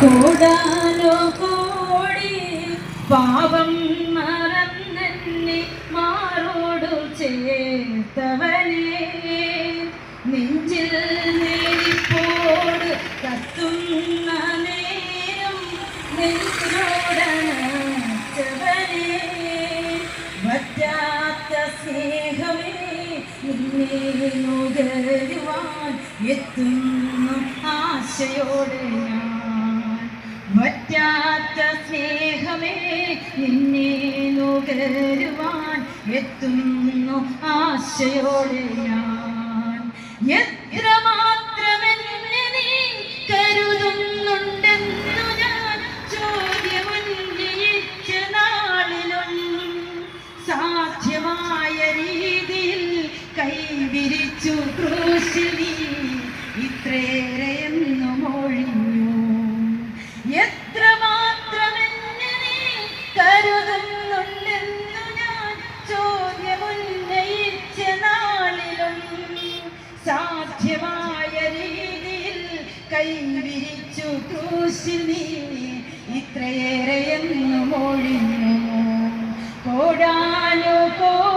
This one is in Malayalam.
കൂടാനോ കൂടി പാപം മറന്നെന്നെ മാറോടു ചേർത്തവനെ. നെഞ്ചിൽ നേരിപ്പോട് കത്തുന്ന നേരം നെഞ്ചോടനച്ചവനെ വറ്റാത്ത സ്നേഹമേ നിന്നെ നുകരുവാൻ എത്തുന്നു ആശയോടെ ഞാൻ. വറ്റാത്ത സ്നേഹമേ നിന്നെ നുകരുവാൻ എത്തുന്നു ആശയോടെ ഞാൻ. എത്ര മാത്രമെന്നെ നീ കരുതുന്നുണ്ടെന്നു ഞാൻ ചോദ്യമുന്നയിച്ച നാളിലൊന്നും സാധ്യമായ രീതിയിൽ കൈവിരിച്ചു ക്രൂശിനി ക്രൂശിനി ഇത്രയേറെയെന്നു മൊഴിഞ്ഞു കോടാനു കോ